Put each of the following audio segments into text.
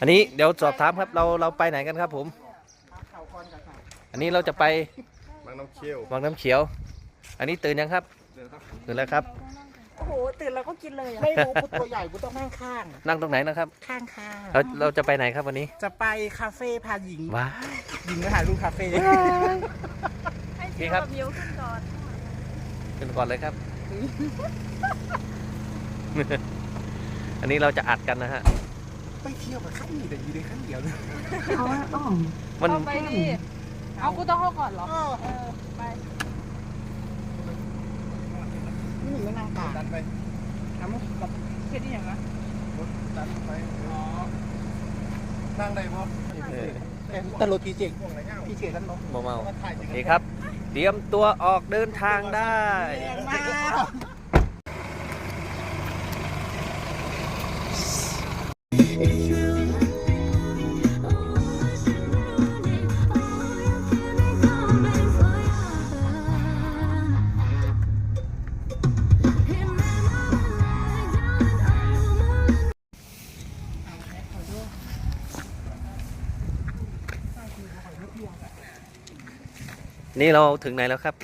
อันนี้เดี๋ยวสอบถามครับเราเราไปไหนกันครับผมอันนี้เราจะไปบางน้ำเคี้ยววังน้ำเขียว อันนี้ตื่นยังครับตื่นแล้วครับ โอ้โห ตื่นแล้วก็กินเลยอะไม่รู้กูตัวใหญ่กูต้องนั่งข้าง นั่งตรงไหนนะครับ ข้างข้างเราเราจะไปไหนครับวันนี้จะไปคาเฟ่พาหญิง ว้าหญิงก็หาลูกคาเฟ่ให้โอเคพี่ครับกับยิวขึ้นก่อนขึ้นก่อนเลยครับ อันนี้เราจะอัดกันนะฮะ ไปเที่ยวกับข้างนี้แต่อยู่ในข้างเดียวเลยมันเอาไปดิเอากูต้องเข้าก่อนเหรอ เออ ไปนี่หญิงก็นั่งกลางดันไปทำให้แบบเฮ็ดอหย่างนะดันไปนั่งได้ปะเออเป็นตลกพีเจกพวกไหนเงาพีเจกันเนาะเมาเมามาถ่ายโอจริงเคครับ เตรียมตัวออกเดินทางได้แรงมาก นี่เราถึงไหนแล้วครับ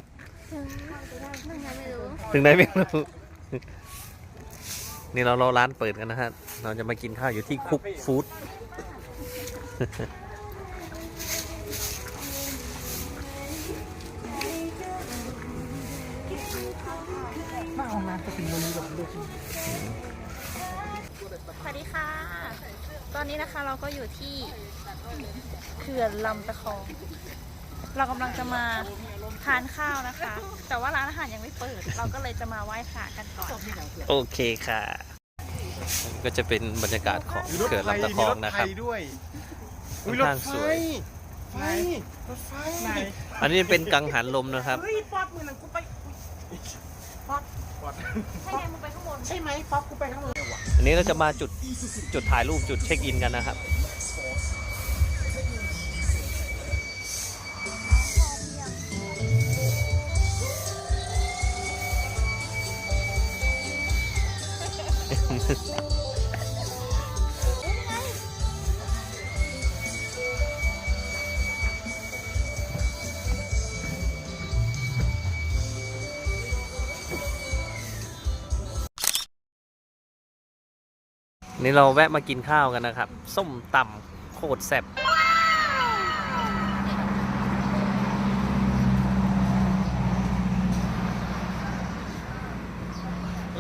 ถึงไหนไม่รู้ นี่เรารอร้านเปิดกันนะฮะ เราจะมากินข้าวอยู่ที่คุกฟู้ด มาเอาน้ำจะเป็นโมลีแบบดูสิสวัสดีค่ะ ตอนนี้นะคะเราก็อยู่ที่เขื่อนลำตะคอง เรากำลังจะมาทานข้าวนะคะ แต่ว่าร้านอาหารยังไม่เปิด เราก็เลยจะมาไหว้พระกันก่อนค่ะโอเคค่ะ ก็จะเป็นบรรยากาศของเขื่อนลำตะคองนะครับ มีถไฟด้วยค่อนข้างสวย ไฟรถไฟไหนอันนี้เป็นกังหันลมนะครับ เฮ้ยป๊อปมือหนังกูไปใช่ไงมึงไปข้างบนใช่ไหมป๊อปกูไปข้างบนอันนี้เราจะมาจุดจุดถ่ายรูปจุดเช็คอินกันนะครับ นี่เราแวะมากินข้าวกันนะครับ ส้มตำโคตรแซ่บ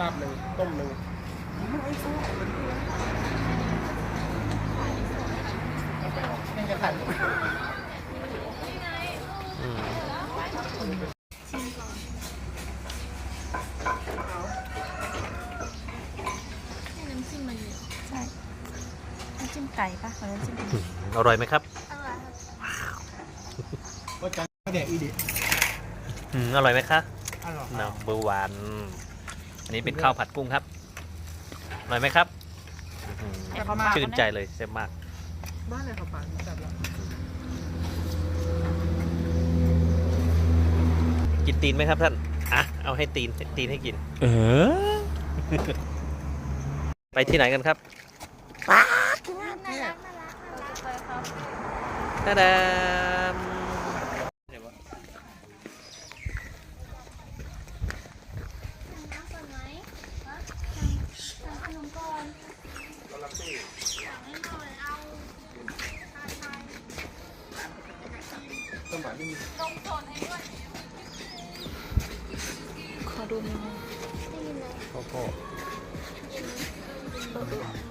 ลาบหนึ่งต้มหนึ่งยัง จะถ่ายอืมให้น้ำจิ้มมาเยอะใช่น้ำจิ้มไก่ปะขอน้ำจิ้มไก่อร่อยไหมครับอร่อยครับว่าจังแดกอีดิอืมอร่อยไหมคะอร่อยนัมเบอร์วันอันนี้เป็นข้าวผัดกุ้งครับ อร่อยไหมครับอื้อหือชื่นใจเลยแซ่บมาก บ้านเลยครับป้าจับแล้วกินตีนไหมครับท่าน อะ เอาให้ตีนตีนให้กิน เออ ไปที่ไหนกันครับน่ารักน่ารักน่ารักเราจะไปครับ ตาดา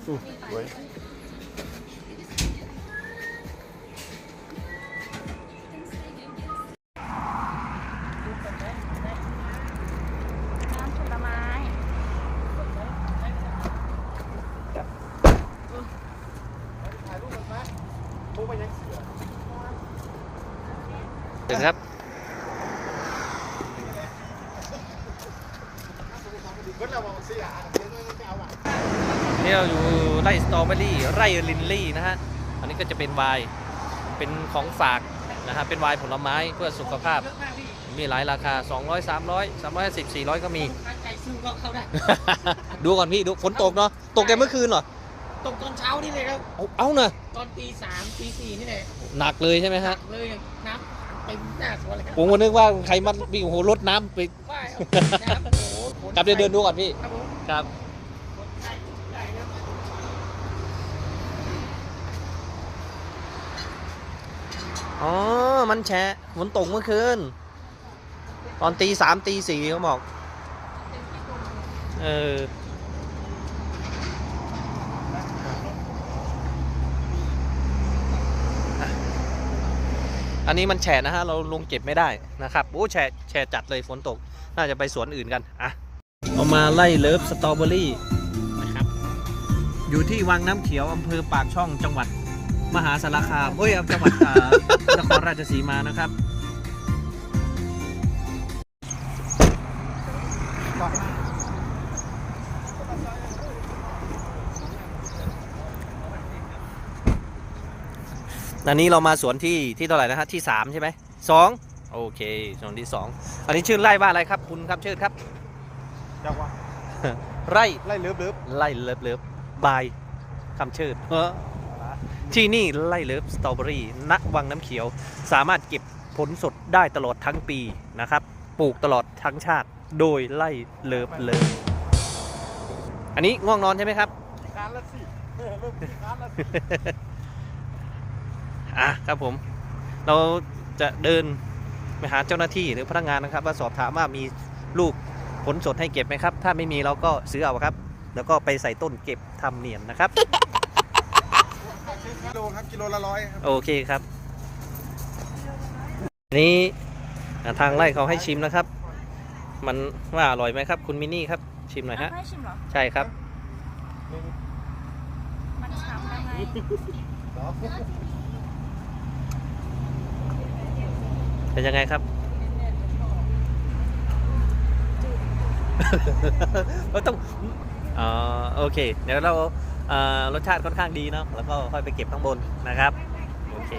อู้ส เบิ้ลเราบอกเสียเดี๋ยวเราจะเอาอะนี่เราอยู่ไร่สตรอเบอรี่ ไร่ลินลี่นะฮะ อันนี้ก็จะเป็นไวน์เป็นของฝากนะฮะ เป็นไวน์ผลไม้เพื่อสุขภาพ มีหลายราคา 200 300 350 400 ก็มีไก่ซึ่งก็เข้าได้ดูก่อนพี่ ดูฝนตกเนาะ ตกแต่เมื่อคืนเหรอ ตกตอนเช้านี่เลยครับ เอาเอานะตอนตีสามตีสี่นี่แหละหนักเลยใช่ไหมฮะ เลยน้ำเต็มหน้าสวนเลยครับผมก็นึกว่าใครมาวิ่งโอ้โหรถน้ำไป ว่ายเอาน้ำโอ้โหฝกลับเดินเดินดูก่อนพี่ ครับผมครับอ๋อ มันแฉะฝนตกเมื่อคืน ตอนตีสามตีสี่เขาบอก เออ อันนี้มันแฉะนะฮะ เราลงเก็บไม่ได้นะครับ โอ้ แฉะแฉะจัดเลยฝนตก น่าจะไปสวนอื่นกัน อะ เอามาไล่เลิฟสตรอเบอรี่นะครับ อยู่ที่วังน้ำเขียวอำเภอปากช่องจังหวัด มหาสารคามเอ้ยจังหวัดอ่านครราชสีมานะครับอันนี้เรามาสวนที่ที่เท่าไหร่นะฮะที่สามใช่ไหมสองโอเคสวนที่สองอันนี้ชื่อไร่ว่าอะไรครับคุณครับชื่อครับ จังหวะไร่ไล่เลิฟเลิฟไล่เลิฟเลิฟบายคำเชิดเออที่นี่ไล่เลิฟสตรอเบอรี่ณวังน้ำเขียว สามารถเก็บผลสดได้ตลอดทั้งปีนะครับ ปลูกตลอดทั้งชาติ โดยไล่เลิฟเลิฟอันนี้ง่วงนอนใช่ไหมครับการละสิเริ่มกี่การละสิอะครับผม เราจะเดินไปหาเจ้าหน้าที่หรือพนักงานนะครับ ว่าสอบถามว่ามีลูก ผลสดให้เก็บไหมครับ ถ้าไม่มีเราก็ซื้อเอาครับ แล้วก็ไปใส่ต้นเก็บทำเนียนนะครับกิโลครับกิโลละร้อยครับโอเคครับอันนี้อะทางไร่เขาให้ชิมนะครับ มันว่าอร่อยไหมครับ คุณมินนี่ครับ ชิมหน่อยฮะให้ชิมเหรอใช่ครับมันช้ำยังไงเป็นยังไงครับ เราต้องอ๋อโอเค เดี๋ยวเรารสชาติค่อนข้างดีเนาะแล้วก็ค่อยไปเก็บข้างบนนะครับ โอเค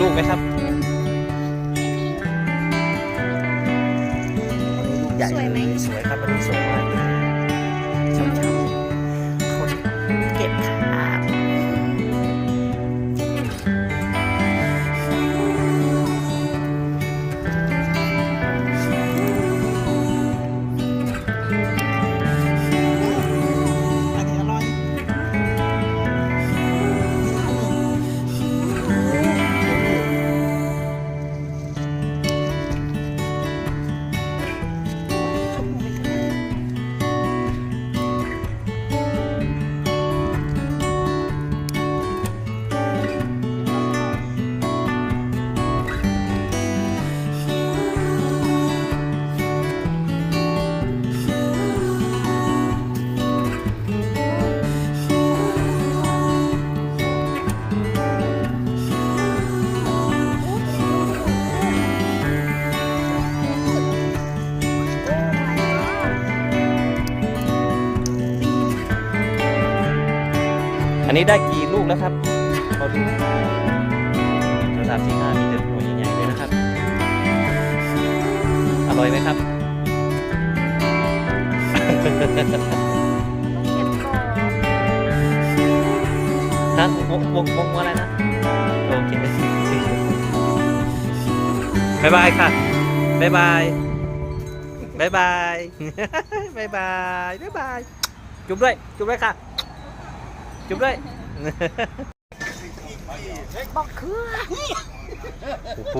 ลูกไหมครับ นนี้ได้กี่ลูกแล้วครับขอดูสามสี่ห้ามีแต่หัวใหญ่ๆเลยนะครับ อร่อยไหมครับต้องเก็บก่อนฮะวงวงวงอะไรนะโอเคบายบายค่ะบายบายบายบายบายบายบายบายจุ๊บด้วยจุ๊บด้วยค่ะ จุ๊บด้วยบอกเครือโอ้โห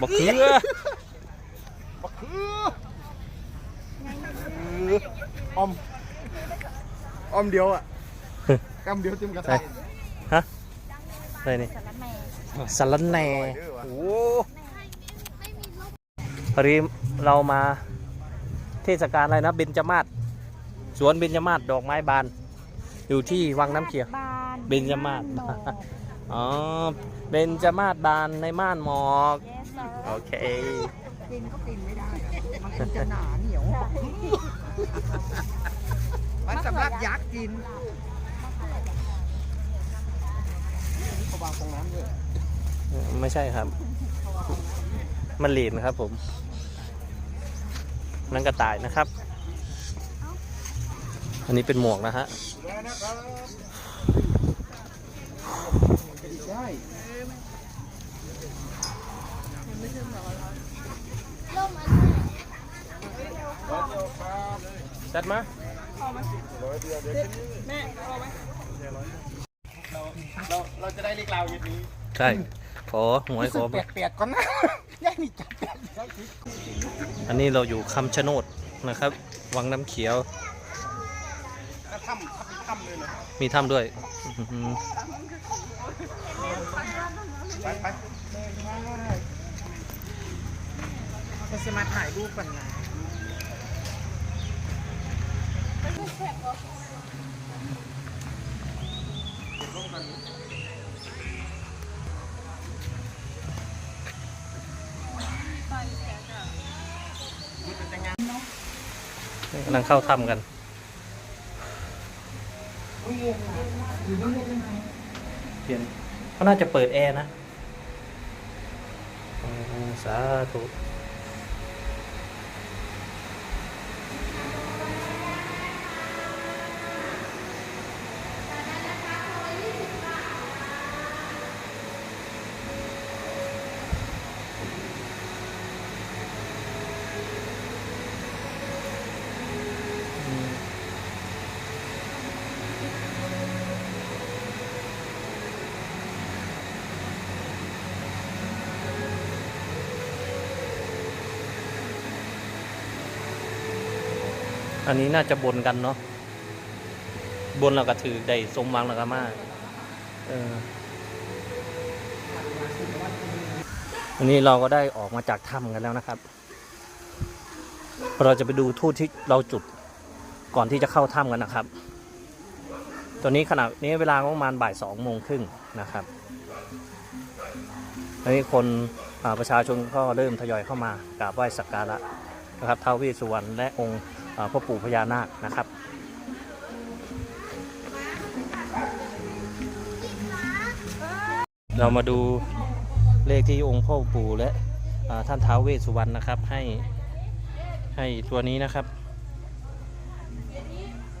บอกเกลือออมออมเดียวอะกำเดียวเต็มกระใช่ทะฮะอะไรนี่สารแหน่สารแหน่โอ้พอดีเรามาเทศกาลอะไรนะเบญจมาศ สวนเบญจมาศดอกไม้บาน อยู่ที่วังน้ำเขียวบานเบญจมาศหมอกอ๋อ เบญจมาศบานในม่านหมอก yes sir โอเค กินก็กินไม่ได้มันจะหนาเหนียว มันสำหรับยักษ์กินเขาวางตรงนั้นด้วยไม่ใช่ครับ มันหลีนครับผม นั่นกระต่ายนะครับ อันนี้เป็นหมวกนะฮะได้จัดมาเราเราจะได้เรียกเราอย่างนี้ ใช่ขอหวยขอเปียกๆก่อนนะย่นี่จับเปียกอันนี้เราอยู่คำชะโนดนะครับ วังน้ำเขียวก็ ถ้ำถ้ำถ้ำเลยนะมีถ้ำด้วยอื้อหือไปไปจะจะมาถ่ายรูปกันนะกำลังเข้าถ้ำกัน เปลี่ยนเขาน่าจะเปิดแอร์นะสาธุ อันนี้น่าจะบนกันเนาะบนเราก็ถือได้สมวังแล้วก็มาเอออันนี้เราก็ได้ออกมาจากถ้ำกันแล้วนะครับ เราจะไปดูทูตที่เราจุดก่อนที่จะเข้าถ้ำกันนะครับตัวนี้ขณะนี้เวลาประมาณบ่ายสองโมงครึ่งนะครับอันนี้คนประชาชนก็เริ่มทยอยเข้ามากราบไหว้สักการะนะครับท้าวเวสสุวรรณและองค์ พ่อปู่พญานาคนะครับเรามาดูเลขที่องค์พ่อปู่และท่านท้าวเวสสุวรรณนะครับ ให้ให้ตัวนี้นะครับ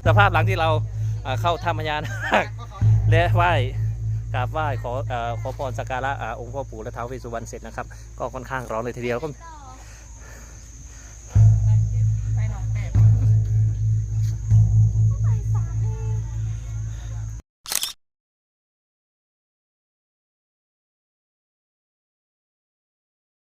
สภาพหลังที่เราเข้าถ้ำพญานาคและไหว้กราบไหว้ขอขอพรสักการะอ่าองค์พ่อปู่และท้าวเวสสุวรรณเสร็จนะครับ ก็ค่อนข้างร้อนเลยทีเดียวก็